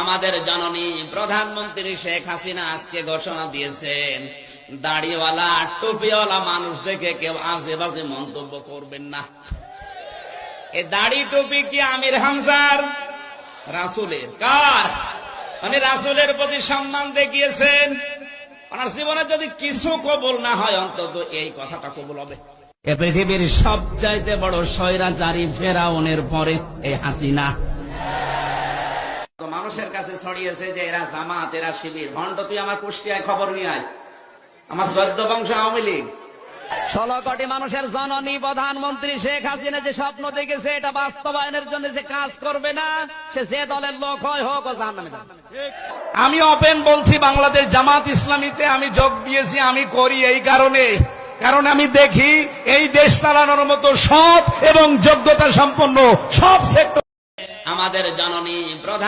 আমাদের জননী প্রধানমন্ত্রী শেখ হাসিনা আজকে ঘোষণা দিয়েছেন, দাড়িওয়ালা, টুপিওয়ালা মানুষ দেখে কেউ আজে বাজে মন্তব্য করবেন না। এ দাড়ি টুপি কি আমির হামজার? রাসুলের। কার? মানে রাসুলের প্রতি সম্মান দেখিয়েছেন। ওনার জীবনে যদি কিছু কবুল না হয়, অন্তত এই কথাটা কবুল হবে। এ পৃথিবীর সবচাইতে বড় স্বৈরাচারী ফেরাউনের পরে এই হাসিনা। মানুষের কাছে ছড়িয়েছে যে এরা জামাত এরা শিবির। ভণ্ড তুই আমার কুষ্টিয়ায় খবর নিয়ে আয়। আমার চোদ্দ বংশ আওয়ামী লীগ। ষোলো কোটি মানুষের জননী প্রধানমন্ত্রী শেখ হাসিনা যে স্বপ্ন দেখেছে এটা বাস্তবায়নের জন্য যে কাজ করবে না সে যে দলের লোক হয় হোক ও আমি ওপেন বলছি বাংলাদেশ জামাত ইসলামীতে আমি যোগ দিয়েছি আমি করি এই কারণে। কারণ আমি দেখি এই দেশ চালানোর মতো সৎ এবং যোগ্যতা সম্পন্ন সব সেক্টর আমাদের জননী প্রধান